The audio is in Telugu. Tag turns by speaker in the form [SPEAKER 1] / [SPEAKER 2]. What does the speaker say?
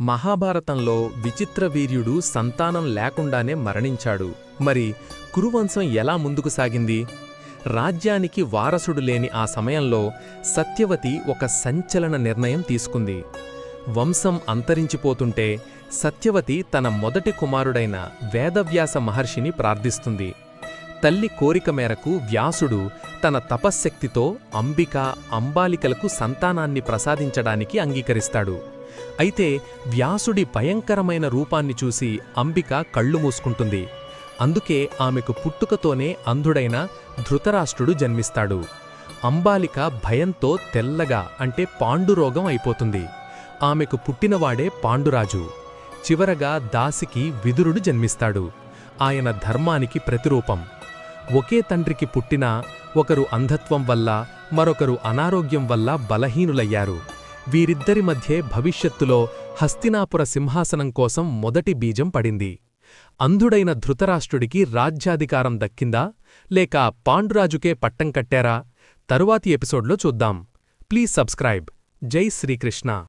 [SPEAKER 1] మహాభారతంలో విచిత్ర వీర్యుడు సంతానం లేకుండానే మరణించాడు. మరి కురువంశం ఎలా ముందుకు సాగింది? రాజ్యానికి వారసుడు లేని ఆ సమయంలో సత్యవతి ఒక సంచలన నిర్ణయం తీసుకుంది. వంశం అంతరించిపోతుంటే సత్యవతి తన మొదటి కుమారుడైన వేదవ్యాస మహర్షిని ప్రార్థిస్తుంది. తల్లి కోరిక మేరకు వ్యాసుడు తన తపశ్శక్తితో అంబిక అంబాలికలకు సంతానాన్ని ప్రసాదించడానికి అంగీకరిస్తాడు. అయితే వ్యాసుడి భయంకరమైన రూపాన్ని చూసి అంబిక కళ్ళు మూసుకుంటుంది. అందుకే ఆమెకు పుట్టుకతోనే అంధుడైన ధృతరాష్ట్రుడు జన్మిస్తాడు. అంబాలిక భయంతో తెల్లగా అంటే పాండురోగం అయిపోతుంది. ఆమెకు పుట్టినవాడే పాండురాజు. చివరగా దాసికి విదురుడు జన్మిస్తాడు. ఆయన ధర్మానికి ప్రతిరూపం. ఒకే తండ్రికి పుట్టినా ఒకరు అంధత్వం వల్ల మరొకరు అనారోగ్యం వల్ల బలహీనులయ్యారు. వీరిద్దరి మధ్యే భవిష్యత్తులో హస్తినాపుర సింహాసనం కోసం మొదటి బీజం పడింది. అంధుడైన ధృతరాష్ట్రుడికి రాజ్యాధికారం దక్కిందా లేక పాండురాజుకే పట్టం కట్టారా? తరువాతి ఎపిసోడ్లో చూద్దాం. Please subscribe. జై శ్రీకృష్ణ.